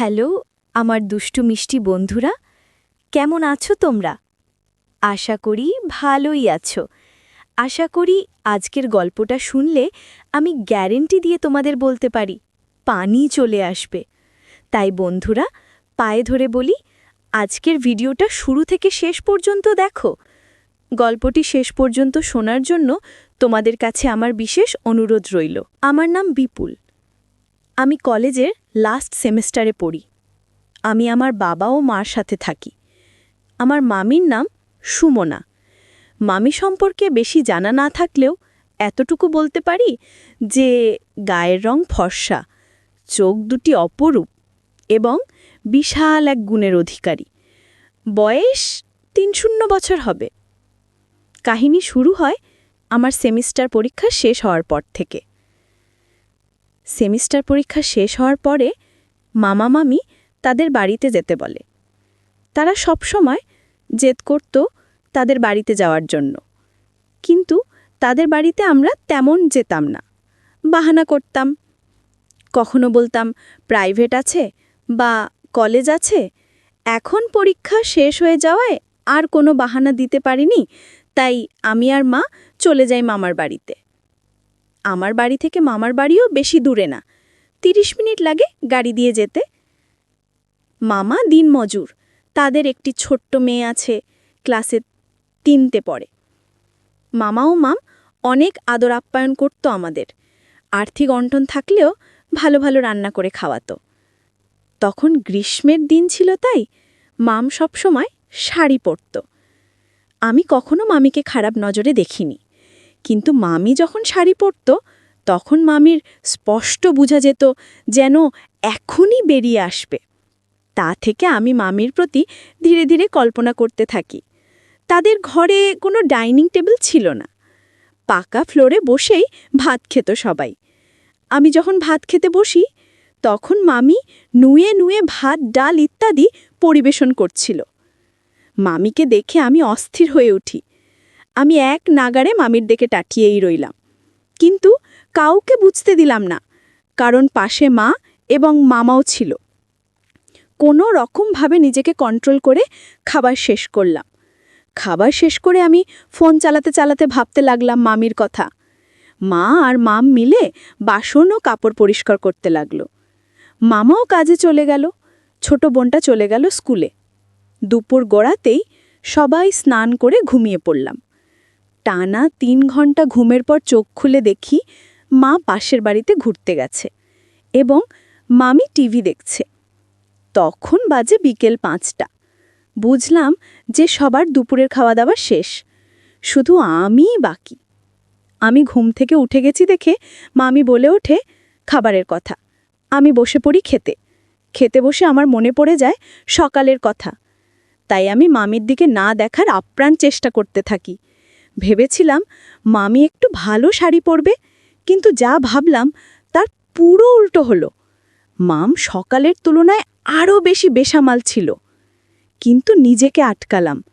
Hello, আমার দুষ্টু মিষ্টি বন্ধুরা, কেমন আছো তোমরা? আশা করি ভালোই আছো। আশা করি আজকের গল্পটা শুনলে আমি গ্যারেন্টি দিয়ে তোমাদের বলতে পারি, পানি চলে আসবে। তাই বন্ধুরা, পায়ে ধরে বলি, আজকের ভিডিওটা শুরু থেকে শেষ পর্যন্ত দেখো। গল্পটি শেষ পর্যন্ত শোনার জন্য তোমাদের কাছে আমার বিশেষ অনুরোধ রইল। আমার নাম বিপুল। আমি কলেজের লাস্ট সেমিস্টারে পড়ি। আমি আমার বাবা ও মার সাথে থাকি। আমার মামির নাম সুমনা। মামি সম্পর্কে বেশি জানা না থাকলেও এতটুকু বলতে পারি যে, গায়ের রং ফর্সা, চোখ দুটি অপরূপ এবং বিশাল এক গুণের অধিকারী। বয়স তিন শূন্য বছর হবে। কাহিনী শুরু হয় আমার সেমিস্টার পরীক্ষা শেষ হওয়ার পর থেকে। সেমিস্টার পরীক্ষা শেষ হওয়ার পরে মামা মামি তাদের বাড়িতে যেতে বলে। তারা সব সময় জেদ করত তাদের বাড়িতে যাওয়ার জন্য। কিন্তু তাদের বাড়িতে আমরা তেমন যেতাম না। বাহানা করতাম। কখনো বলতাম, প্রাইভেট আছে বা কলেজ আছে, এখন পরীক্ষা শেষ হয়ে যাওয়ায় আর কোনো বাহানা দিতে পারিনি, তাই আমি আর মা চলে যাই মামার বাড়িতে। আমার বাড়ি থেকে মামার বাড়িও বেশি দূরে না। তিরিশ মিনিট লাগে গাড়ি দিয়ে যেতে। মামা দিন মজুর। তাদের একটি ছোট্ট মেয়ে আছে, ক্লাসে তিনতে পড়ে। মামা ও মাম অনেক আদর আপ্যায়ন করত আমাদের। আর্থিক অন্টন থাকলেও ভালো ভালো রান্না করে খাওয়াতো। তখন গ্রীষ্মের দিন ছিল তাই মাম সবসময় শাড়ি পরত। আমি কখনো মামিকে খারাপ নজরে দেখিনি। কিন্তু মামি যখন শাড়ি পরত, তখন মামির স্পষ্ট বোঝা যেত যেন এখনই বেরিয়ে আসবে। তা থেকে আমি মামির প্রতি ধীরে ধীরে কল্পনা করতে থাকি। তাদের ঘরে কোনো ডাইনিং টেবিল ছিল না। পাকা ফ্লোরে বসেই ভাত খেত সবাই। আমি যখন ভাত খেতে বসি, তখন মামি নুয়ে নুয়ে ভাত, ডাল ইত্যাদি পরিবেশন করছিল। মামিকে দেখে আমি অস্থির হয়ে উঠি। আমি এক নাগারে মামির দিকে টাটিয়েই রইলাম। কিন্তু কাউকে বুঝতে দিলাম না, কারণ পাশে মা এবং মামাও ছিল। কোনো রকমভাবে নিজেকে কন্ট্রোল করে খাবার শেষ করলাম। খাবার শেষ করে আমি ফোন চালাতে চালাতে ভাবতে লাগলাম মামির কথা। মা আর মাম মিলে বাসন ও কাপড় পরিষ্কার করতে লাগল। মামাও কাজে চলে গেল, ছোট বোনটা চলে গেল স্কুলে। দুপুর গোড়াতেই সবাই স্নান করে ঘুমিয়ে পড়লাম। টানা তিন ঘণ্টা ঘুমের পর চোখ খুলে দেখি মা পাশের বাড়িতে ঘুরতে গেছে এবং মামি টিভি দেখছে। তখন বাজে বিকেল পাঁচটা। বুঝলাম যে সবার দুপুরের খাওয়া দাওয়া শেষ। শুধু আমিই বাকি। আমি ঘুম থেকে উঠে গেছি দেখে মামি বলে ওঠে, খাবারের কথা। আমি বসে পড়ি খেতে। খেতে বসে আমার মনে পড়ে যায় সকালের কথা। তাই আমি মামির দিকে না দেখার আপ্রাণ চেষ্টা করতে থাকি। ভেবেছিলাম মামি একটু ভালো শাড়ি পরবে, কিন্তু যা ভাবলাম তার পুরো উল্টো হলো। মাম সকালের তুলনায় আরও বেশি বেসামাল ছিল। কিন্তু নিজেকে আটকালাম।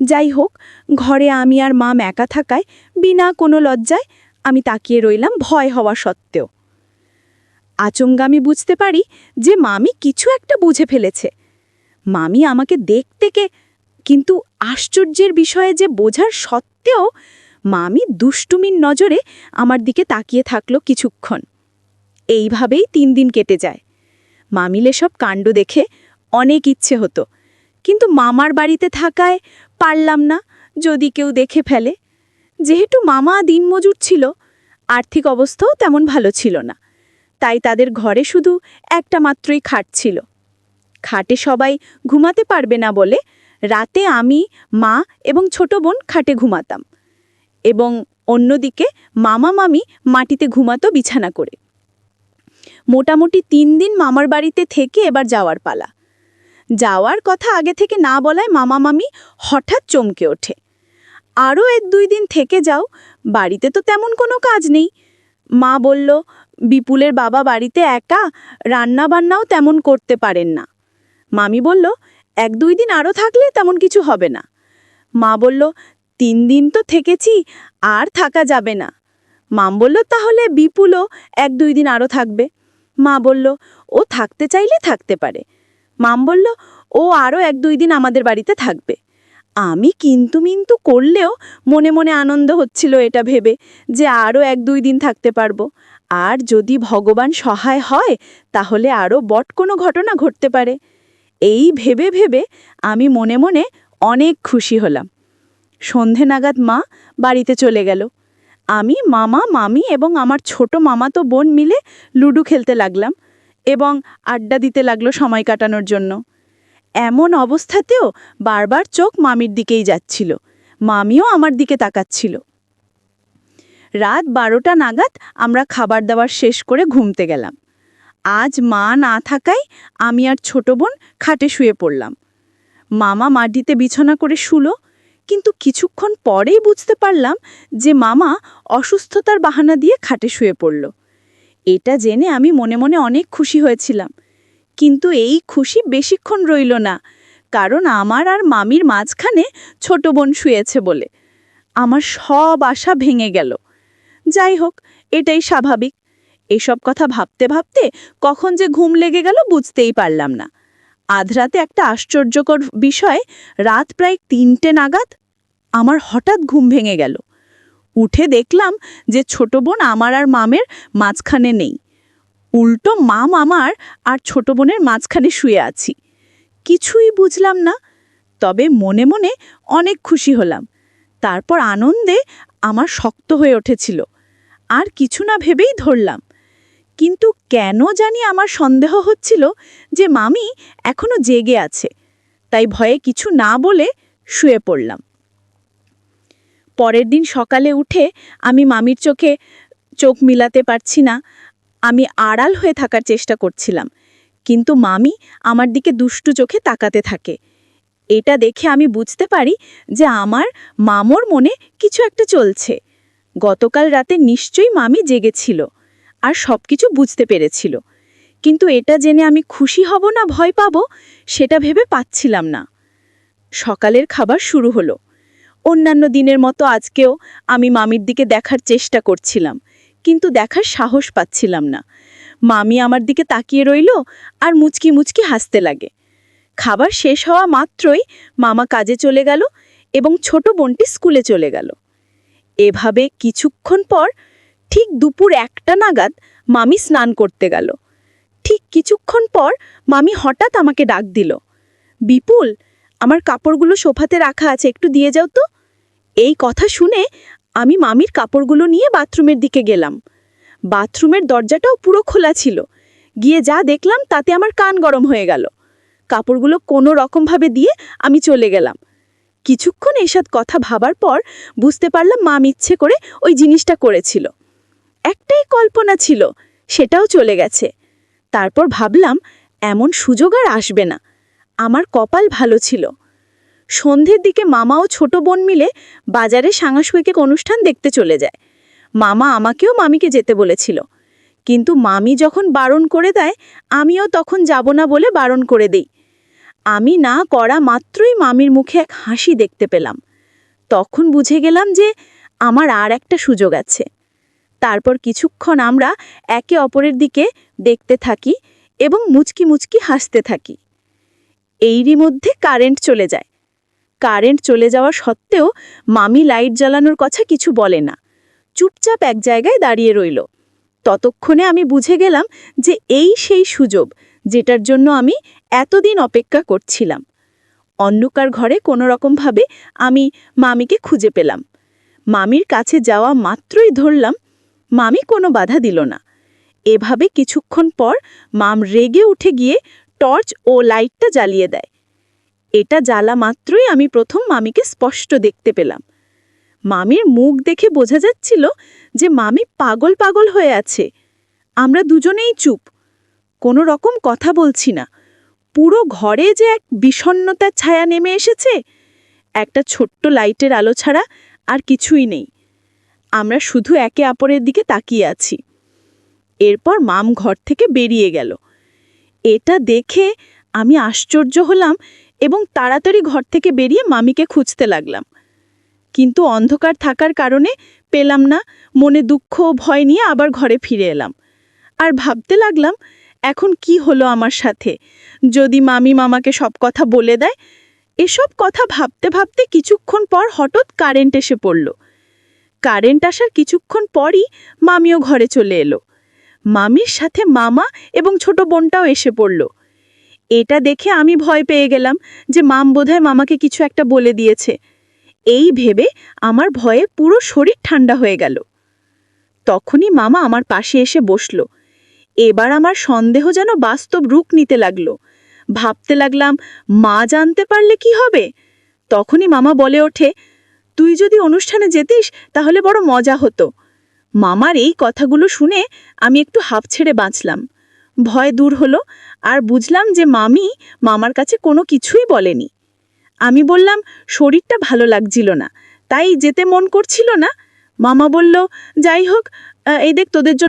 যাই হোক, ঘরে আমি আর মাম একা থাকায় বিনা কোনো লজ্জায় আমি তাকিয়ে রইলাম ভয় হওয়া সত্ত্বেও। আচঙ্গা আমি বুঝতে পারি যে মামি কিছু একটা বুঝে ফেলেছে। মামি আমাকে দেখতেকে কিন্তু আশ্চর্যের বিষয়ে যে বোঝার সত্ত্বেও মামি দুষ্টুমির নজরে আমার দিকে তাকিয়ে থাকল কিছুক্ষণ। এইভাবেই তিন দিন কেটে যায়। মামিলে সব কাণ্ড দেখে অনেক ইচ্ছে হতো, কিন্তু মামার বাড়িতে থাকায় পারলাম না যদি কেউ দেখে ফেলে। যেহেতু মামা দিনমজুর ছিল, আর্থিক অবস্থাও তেমন ভালো ছিল না, তাই তাদের ঘরে শুধু একটা মাত্রই খাট ছিল। খাটে সবাই ঘুমাতে পারবে না বলে রাতে আমি, মা এবং ছোট বোন খাটে ঘুমাতাম এবং অন্যদিকে মামা মামি মাটিতে ঘুমাতো বিছানা করে। মোটামুটি তিন দিন মামার বাড়িতে থেকে এবার যাওয়ার পালা। যাওয়ার কথা আগে থেকে না বলায় মামা মামি হঠাৎ চমকে ওঠে। আরও এক দুই দিন থেকে যাও, বাড়িতে তো তেমন কোনো কাজ নেই। মা বলল, বিপুলের বাবা বাড়িতে একা রান্না বান্নাও তেমন করতে পারেন না। মামি বলল এক দুই দিন আরও থাকলে তেমন কিছু হবে না। মা বলল, তিন দিন তো থেকেছি, আর থাকা যাবে না। মাম বলল, তাহলে বিপুলও এক দুই দিন আরও থাকবে। মা বলল, ও থাকতে চাইলে থাকতে পারে। মাম বলল, ও আরও এক দুই দিন আমাদের বাড়িতে থাকবে। আমি কিন্তু মিন্তু করলেও মনে মনে আনন্দ হচ্ছিল এটা ভেবে যে আরও এক দুই দিন থাকতে পারব। আর যদি ভগবান সহায় হয়, তাহলে আরও বট কোনো ঘটনা ঘটতে পারে। এই ভেবে ভেবে আমি মনে মনে অনেক খুশি হলাম। সন্ধে নাগাদ মা বাড়িতে চলে গেল। আমি মামা, মামি এবং আমার ছোট মামাতো বোন মিলে লুডু খেলতে লাগলাম এবং আড্ডা দিতে লাগল সময় কাটানোর জন্য। এমন অবস্থাতেও বারবার চোখ মামির দিকেই যাচ্ছিল। মামিও আমার দিকে তাকাচ্ছিল। রাত বারোটা নাগাদ আমরা খাবার দাবার শেষ করে ঘুমতে গেলাম। আজ মা না থাকায় আমি আর ছোট বোন খাটে শুয়ে পড়লাম। মামা মাটিতে বিছানা করে শুলো, কিন্তু কিছুক্ষণ পরেই বুঝতে পারলাম যে মামা অসুস্থতার বাহানা দিয়ে খাটে শুয়ে পড়ল। এটা জেনে আমি মনে মনে অনেক খুশি হয়েছিলাম। কিন্তু এই খুশি বেশিক্ষণ রইল না, কারণ আমার আর মামির মাঝখানে ছোট বোন শুয়েছে বলে। আমার সব আশা ভেঙে গেল। যাই হোক, এটাই স্বাভাবিক। এসব কথা ভাবতে ভাবতে কখন যে ঘুম লেগে গেল বুঝতেই পারলাম না। আধরাতে একটা আশ্চর্যকর বিষয়, রাত প্রায় তিনটে নাগাদ আমার হঠাৎ ঘুম ভেঙে গেল। উঠে দেখলাম যে ছোট বোন আমার আর মামের মাঝখানে নেই। উল্টো মাম আমার আর ছোট বোনের মাঝখানে শুয়ে আছি। কিছুই বুঝলাম না, তবে মনে মনে অনেক খুশি হলাম। তারপর আনন্দে আমার শক্ত হয়ে উঠেছিল। আর কিছু না ভেবেই ধরলাম কিন্তু কেন জানি আমার সন্দেহ হচ্ছিল যে মামি এখনও জেগে আছে। তাই ভয়ে কিছু না বলে শুয়ে পড়লাম। পরের দিন সকালে উঠে আমি মামির চোখে চোখ মিলাতে পারছি না। আমি আড়াল হয়ে থাকার চেষ্টা করছিলাম। কিন্তু মামি আমার দিকে দুষ্টু চোখে তাকাতে থাকে। এটা দেখে আমি বুঝতে পারি যে আমার মামোর মনে কিছু একটা চলছে। গতকাল রাতে নিশ্চয়ই মামি জেগেছিল। আর সব কিছু বুঝতে পেরেছিল। কিন্তু এটা জেনে আমি খুশি হব না ভয় পাব, সেটা ভেবে পাচ্ছিলাম না। সকালের খাবার শুরু হলো। অন্যান্য দিনের মতো আজকেও আমি মামির দিকে দেখার চেষ্টা করছিলাম, কিন্তু দেখার সাহস পাচ্ছিলাম না। মামি আমার দিকে তাকিয়ে রইল আর মুচকি মুচকি হাসতে লাগে। খাবার শেষ হওয়া মাত্রই মামা কাজে চলে গেল এবং ছোট বোনটি স্কুলে চলে গেল। এভাবে কিছুক্ষণ পর ঠিক দুপুর একটা নাগাদ মামি স্নান করতে গেল। ঠিক কিছুক্ষণ পর মামি হঠাৎ আমাকে ডাক দিল। বিপুল, আমার কাপড়গুলো সোফাতে রাখা আছে, একটু দিয়ে যাও তো। এই কথা শুনে আমি মামির কাপড়গুলো নিয়ে বাথরুমের দিকে গেলাম। বাথরুমের দরজাটাও পুরো খোলা ছিল। গিয়ে যা দেখলাম তাতে আমার কান গরম হয়ে গেল। কাপড়গুলো কোনো রকমভাবে দিয়ে আমি চলে গেলাম। কিছুক্ষণ এসব কথা ভাবার পর বুঝতে পারলাম মাম ইচ্ছে করে ওই জিনিসটা করেছিল। একটাই কল্পনা ছিল, সেটাও চলে গেছে। তারপর ভাবলাম, এমন সুযোগ আর আসবে না। আমার কপাল ভালো ছিল। সন্ধ্যের দিকে মামা ও ছোট বোন মিলে বাজারে সাংস্কৃতিক অনুষ্ঠান দেখতে চলে যায়। মামা আমাকেও মামিকে যেতে বলেছিল। কিন্তু মামি যখন বারণ করে দেয়, আমিও তখন যাব না বলে বারণ করে দেই। আমি না করা মাত্রই মামির মুখে এক হাসি দেখতে পেলাম। তখন বুঝে গেলাম যে, আমার আর একটা সুযোগ আছে। তারপর কিছুক্ষণ আমরা একে অপরের দিকে দেখতে থাকি এবং মুচকি মুচকি হাসতে থাকি। এইরই মধ্যে কারেন্ট চলে যায়। কারেন্ট চলে যাওয়া সত্ত্বেও মামি লাইট জ্বালানোর কথা কিছু বলে না। চুপচাপ এক জায়গায় দাঁড়িয়ে রইল। ততক্ষণে আমি বুঝে গেলাম যে এই সেই সুযোগ যেটার জন্য আমি এতদিন অপেক্ষা করছিলাম। অন্ধকার ঘরে কোনো রকমভাবে আমি মামিকে খুঁজে পেলাম। মামির কাছে যাওয়া মাত্রই ধরলাম মামি কোনো বাধা দিল না। এভাবে কিছুক্ষণ পর মাম রেগে উঠে গিয়ে টর্চ ও লাইটটা জ্বালিয়ে দেয়। এটা জ্বালা মাত্রই আমি প্রথম মামিকে স্পষ্ট দেখতে পেলাম। মামির মুখ দেখে বোঝা যাচ্ছিল যে মামি পাগল পাগল হয়ে আছে। আমরা দুজনেই চুপ। কোনো রকম কথা বলছি না। পুরো ঘরে যে এক বিষণ্নতার ছায়া নেমে এসেছে। একটা ছোট্ট লাইটের আলো ছাড়া আর কিছুই নেই। আমরা শুধু একে অপরের দিকে তাকিয়ে আছি। এরপর মাম ঘর থেকে বেরিয়ে গেল। এটা দেখে আমি আশ্চর্য হলাম এবং তাড়াতাড়ি ঘর থেকে বেরিয়ে মামিকে খুঁজতে লাগলাম। কিন্তু অন্ধকার থাকার কারণে পেলাম না, মনে দুঃখ ভয় নিয়ে আবার ঘরে ফিরে এলাম। আর ভাবতে লাগলাম, এখন কি হলো আমার সাথে? যদি মামি মামাকে সব কথা বলে দেয়, এসব কথা ভাবতে ভাবতে কিছুক্ষণ পর হঠাৎ কারেন্ট এসে পড়ল। কারেন্ট আসার কিছুক্ষণ পরই মামিও ঘরে চলে এলো। মামির সাথে মামা এবং ছোট বোনটাও এসে পড়ল। এটা দেখে আমি ভয় পেয়ে গেলাম যে মাম বোধহয় মামাকে কিছু একটা বলে দিয়েছে। এই ভেবে আমার ভয়ে পুরো শরীর ঠান্ডা হয়ে গেল। তখনই মামা আমার পাশে এসে বসল। এবার আমার সন্দেহ যেন বাস্তব রূপ নিতে লাগল। ভাবতে লাগলাম, মা জানতে পারলে কি হবে? তখনই মামা বলে ওঠে তুই যদি অনুষ্ঠানে যেতিস, তাহলে বড় মজা হতো। মামার এই কথাগুলো শুনে আমি একটু হাফ ছেড়ে বাঁচলাম। ভয় দূর হলো, আর বুঝলাম যে মামি মামার কাছে কোনো কিছুই বলেনি। আমি বললাম, শরীরটা ভালো লাগছিল না, তাই যেতে মন করছিল না? মামা বলল, যাই হোক এই দেখ তোদের জন্য